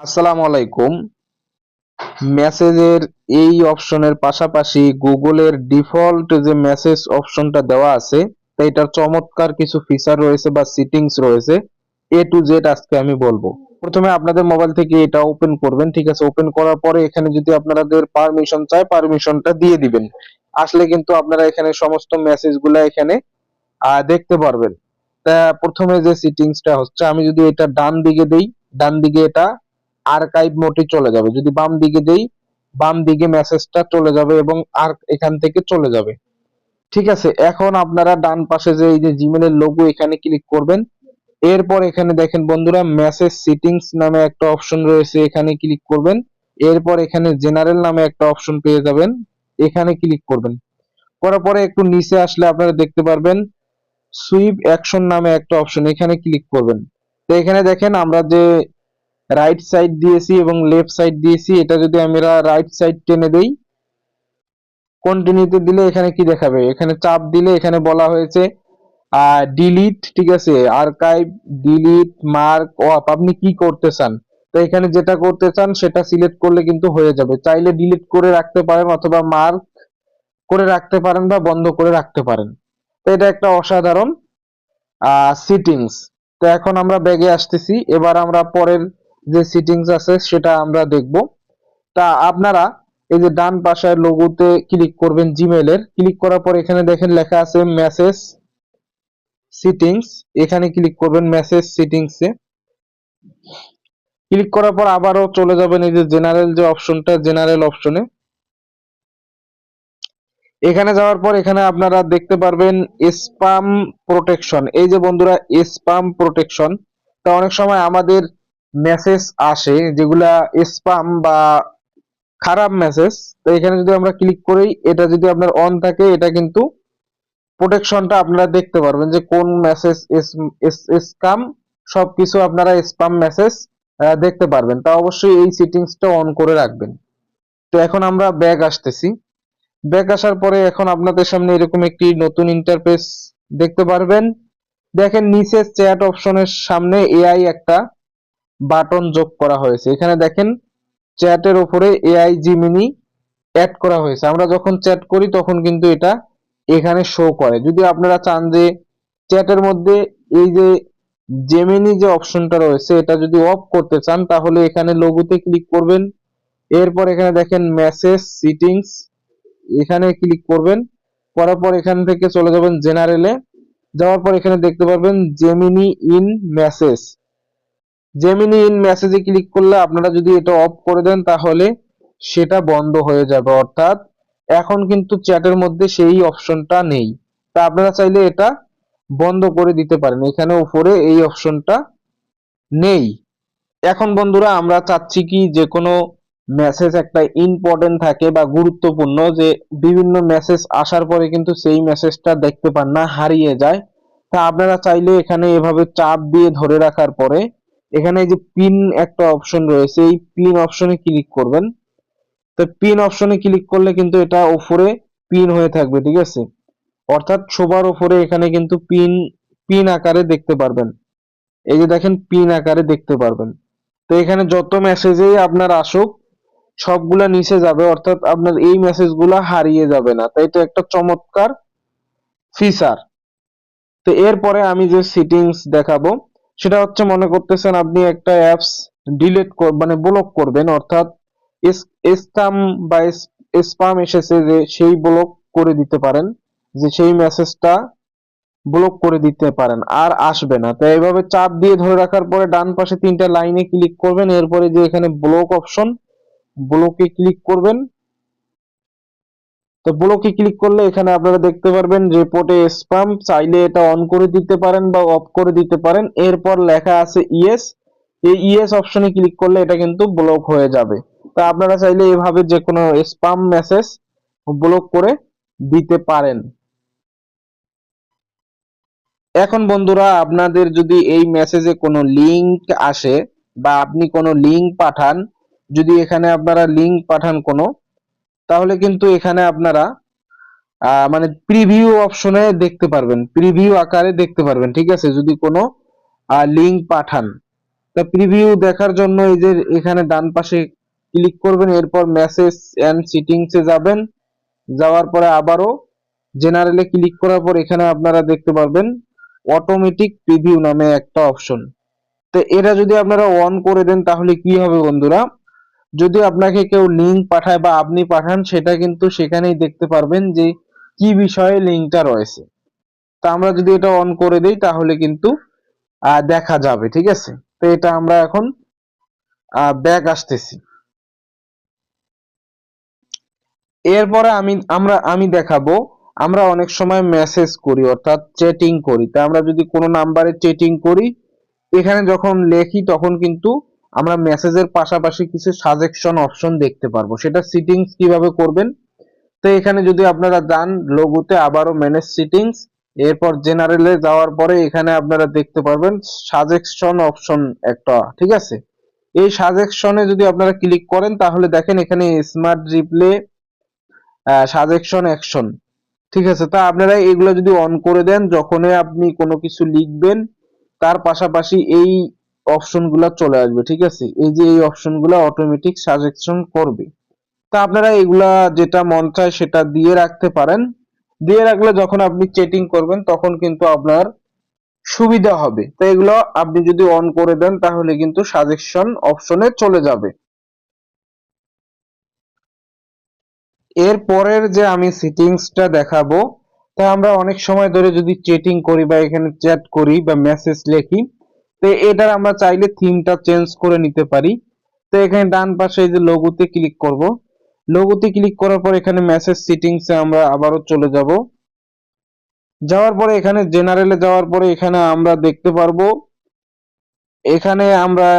আসসালামু আলাইকুম। মেসেজের এই অপশনের পাশাপাশি গুগলের ডিফল্ট যে মেসেজ অপশনটা দেওয়া আছে এটার চমৎকার কিছু ফিচার রয়েছে বা সিটিংস রয়েছে। এ টু জেড আজকে আমি বলব। প্রথমে আপনাদের মোবাইল থেকে এটা ওপেন করবেন, ঠিক আছে? ওপেন করার পরে এখানে যদি আপনাদের পারমিশন চায় পারমিশনটা দিয়ে দিবেন। আসলে কিন্তু আপনারা এখানে সমস্ত মেসেজগুলো এখানে দেখতে পারবেন। তা প্রথমে যে সিটিংসটা হচ্ছে, আমি যদি এটা ডান দিকে দেই, ডান দিকে এটা আর্কাইভ মোডে চলে যাবে। যদি বাম দিকে দেই, বাম দিকে মেসেজটা চলে যাবে এবং আর এখান থেকে চলে যাবে। ঠিক আছে? এখন আপনারা ডান পাশে যে এই যে জিমেলের লোগো এখানে ক্লিক করবেন। এরপর এখানে দেখেন বন্ধুরা মেসেজ সিটিংস নামে একটা অপশন রয়েছে, এখানে ক্লিক করবেন। এরপর এখানে জেনারেল নামে একটা অপশন পেয়ে যাবেন, এখানে ক্লিক করবেন। করার পরে একটু নিচে আসলে আপনারা দেখতে পারবেন সুইপ অ্যাকশন নামে একটা অপশন এখানে ক্লিক করবেন। তো এখানে দেখেন আমরা যে রাইট সাইড দিয়েছি এবং লেফট সাইড দিয়েছি এটা যদি আমরা রাইট সাইড টেনে দেই কন্টিনিউতে দিলে এখানে কি দেখাবে? এখানে চাপ দিলে এখানে বলা হয়েছে ডিলিট ঠিক আছে? আর্কাইভ ডিলিট মার্ক অফ আপনি কি করতে চান? তো এখানে যেটা করতে চান, সেটা সিলেক্ট করলে কিন্তু হয়ে যাবে। চাইলে ডিলিট করে রাখতে পারেন অথবা মার্ক করে রাখতে পারেন বা বন্ধ করে রাখতে পারেন। তো এটা একটা অসাধারণ সিটিংস তো এখন আমরা ব্যাগে আসতেছি। এবার আমরা পরের যে সিটিংস আছে সেটা আমরা দেখব। তা আপনারা এই যে ডান পাশের লোগোতে ক্লিক করবেন জিমেলের ক্লিক করার পর এখানে দেখেন লেখা আছে মেসেজ সিটিংস এখানে ক্লিক করবেন মেসেজ সিটিংসে ক্লিক করার পর আবারও চলে যাবেন এই যে জেনারেল যে অপশনটা জেনারেল অপশনে এখানে যাওয়ার পর এখানে আপনারা দেখতে পারবেন স্পাম প্রোটেকশন এই যে বন্ধুরা স্পাম প্রোটেকশন তা অনেক সময় আমাদের মেসেজ আসে, যেগুলা স্পাম বা খারাপ মেসেজ তো এখানে যদি আমরা ক্লিক করি, এটা যদি আপনার অন থাকে, এটা কিন্তু প্রোটেকশনটা আপনারা দেখতে পারবেন যে কোন মেসেজ স্কাম সবকিছু আপনারা স্পাম মেসেজ দেখতে পারবেন। তা অবশ্যই এই সেটিংসটা অন করে রাখবেন। তো এখন আমরা ব্যাগ আসতেছি। ব্যাক আসার পরে এখন আপনাদের সামনে এরকম একটি নতুন ইন্টারফেস দেখতে পারবেন। দেখেন নিচে চ্যাট অপশনের সামনে এআই একটা বাটন যোগ করা হয়েছে। এখানে দেখেন, চ্যাটের উপরে এআই জিমিনি অ্যাড করা হয়েছে। আমরা যখন চ্যাট করি, তখন কিন্তু এটা এখানে শো করে। যদি আপনারা চান যে চ্যাটের মধ্যে এই যে জেমিনি যে অপশনটা রয়েছে, এটা যদি অফ করতে চান, তাহলে এখানে লোগোতে ক্লিক করবেন। এরপর এখানে দেখেন মেসেজ সিটিংস এখানে ক্লিক করবেন। করার পর এখান থেকে চলে যাবেন জেনারেলে যাওয়ার পর এখানে দেখতে পারবেন Gemini in message Gemini in মেসেজে ক্লিক করলে আপনারা যদি এটা অফ করে দেন তাহলে সেটা বন্ধ হয়ে যাবে। অর্থাৎ এখন কিন্তু চ্যাটের মধ্যে সেই অপশনটা নেই। তা আপনারা চাইলে এটা বন্ধ করে দিতে পারেন। এখানে উপরে এই অপশনটা নেই। এখন বন্ধুরা আমরা চাচ্ছি কি যে কোনো মেসেজ একটা ইম্পর্টেন্ট থাকে বা গুরুত্বপূর্ণ যে বিভিন্ন মেসেজ আসার পরে কিন্তু সেই মেসেজটা দেখতে পান না, হারিয়ে যায়। তা আপনারা চাইলে এখানে এভাবে চাপ দিয়ে ধরে রাখার পরে এখানে যে পিন একটা অপশন রয়েছে, এই পিন অপশনে ক্লিক করবেন। তো পিন অপশনে ক্লিক করলে কিন্তু এটা উপরে পিন হয়ে থাকবে, ঠিক আছে? অর্থাৎ সবার উপরে এখানে কিন্তু পিন পিন আকারে দেখতে পারবেন। এই যে দেখেন পিন আকারে দেখতে পারবেন। তো এখানে যত মেসেজেই আপনার আসুক, সবগুলা নিচে যাবে, অর্থাৎ আপনার এই মেসেজগুলা হারিয়ে যাবে না। তাই তো একটা চমৎকার ফিচার তো এরপরে আমি যে সেটিংস দেখাবো সেটা হচ্ছে মনে করতেছেন আপনি একটা অ্যাপস ডিলিট মানে ব্লক করবেন, অর্থাৎ স্কাম বা স্পাম এসেছে যে সেই ব্লক করে দিতে পারেন, যে সেই মেসেজটা ব্লক করে দিতে পারেন, আর আসবে না। তো এইভাবে চাপ দিয়ে ধরে রাখার পরে ডান পাশে তিনটা লাইনে ক্লিক করবেন, এরপরে যে এখানে ব্লক অপশন ব্লকে ক্লিক করবেন তো ব্লকে ক্লিক করলে এখানে আপনারা দেখতে পারবেন রিপোর্টে স্প্যাম চাইলে এটা অন করে দিতে পারেন বা অফ করে দিতে পারেন। এরপর লেখা আছে ইয়েস এই ইয়েস অপশনে ক্লিক করলে এটা কিন্তু ব্লক হয়ে যাবে। তা আপনারা চাইলে এভাবে যে কোনো স্প্যাম মেসেজ ব্লক করে দিতে পারেন। এখন বন্ধুরা, আপনাদের যদি এই মেসেজে কোনো লিংক আসে বা আপনি কোনো লিংক পাঠান, যদি এখানে আপনারা লিংক পাঠান কোনো তাহলে কিন্তু এখানে আপনারা মানে প্রিভিউ অপশনে দেখতে পারবেন প্রিভিউ আকারে দেখতে পারবেন, ঠিক আছে? যদি কোনো লিঙ্ক পাঠান। তা প্রিভিউ দেখার জন্য এই যে এখানে ডান পাশে ক্লিক করবেন, এরপর মেসেজ এন্ড সিটিংস যাবেন। যাওয়ার পরে আবারও জেনারেলে ক্লিক করার পর এখানে আপনারা দেখতে পারবেন অটোমেটিক প্রিভিউ নামে একটা অপশন তো এটা যদি আপনারা অন করে দেন, তাহলে কি হবে বন্ধুরা? যদি আপনাকে কেউ লিংক পাঠায় বা আপনি পাঠান, সেটা কিন্তু সেখানেই দেখতে পারবেন যে কি বিষয়ে লিংকটা রয়েছে। তা আমরা যদি এটা অন করে দেই, তাহলে কিন্তু দেখা যাবে, ঠিক আছে? তো এটা আমরা এখন ব্যাক আসতেছি। এরপরে আমি, আমরা, আমি দেখাবো, আমরা অনেক সময় মেসেজ করি, অর্থাৎ চ্যাটিং করি। তা আমরা যদি কোনো নাম্বারে চ্যাটিং করি, এখানে যখন লেখি, তখন কিন্তু আমরা মেসেজের পাশাপাশি কিছু সাজেকশন অপশন দেখতে পারব। সেটা সিটিংস কীভাবে করবেন? তো এখানে যদি আপনারা যান লোগোতে আবারও ম্যানেজ সিটিংস এরপর জেনারেলে যাওয়ার পরে এখানে আপনারা দেখতে পারবেন সাজেকশন অপশন একটা, ঠিক আছে? এই সাজেকশনে যদি আপনারা ক্লিক করেন, তাহলে দেখেন এখানে স্মার্ট রিপ্লে সাজেকশন অ্যাকশন ঠিক আছে? তা আপনারা এগুলো যদি অন করে দেন, যখনই আপনি কোনো কিছু লিখবেন, তার পাশাপাশি এই অপশনগুলো চলে আসবে, ঠিক আছে? এই যে এই অপশন অপশনগুলো অটোমেটিক সাজেকশন করবে। তা আপনারা এগুলা যেটা মন চায় সেটা দিয়ে রাখতে পারেন। দিয়ে রাখলে যখন আপনি চেটিং করবেন, তখন কিন্তু আপনার সুবিধা হবে। তো এগুলো আপনি যদি অন করে দেন, তাহলে কিন্তু সাজেকশন অপশনে চলে যাবে। এর পরের যে আমি সেটিংসটা দেখাবো, তা আমরা অনেক সময় ধরে যদি চেটিং করি বা এখানে চ্যাট করি বা মেসেজ লিখি তো এটার আমরা চাইলে থিমটা চেঞ্জ করে নিতে পারি। তো এখানে ডান পাশে এই যে লোগোতে ক্লিক করব। লোগোতে ক্লিক করার পর এখানে মেসেজ সেটিংসে আমরা আবারও চলে যাব। যাওয়ার পরে এখানে জেনারেলে যাওয়ার পরে এখানে আমরা দেখতে পারব। এখানে আমরা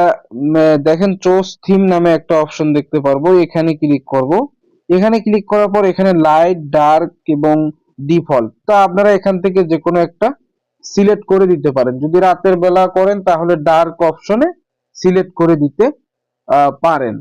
দেখেন চোস থিম নামে একটা অপশন দেখতে পারব। এখানে ক্লিক করব। এখানে ক্লিক করার পর এখানে লাইট ডার্ক এবং ডিফল্ট তা আপনারা এখান থেকে যে কোনো একটা সিলেক্ট করে দিতে পারেন। যদি রাতের বেলা করেন, তাহলে ডার্ক অপশনে সিলেক্ট করে দিতে পারেন।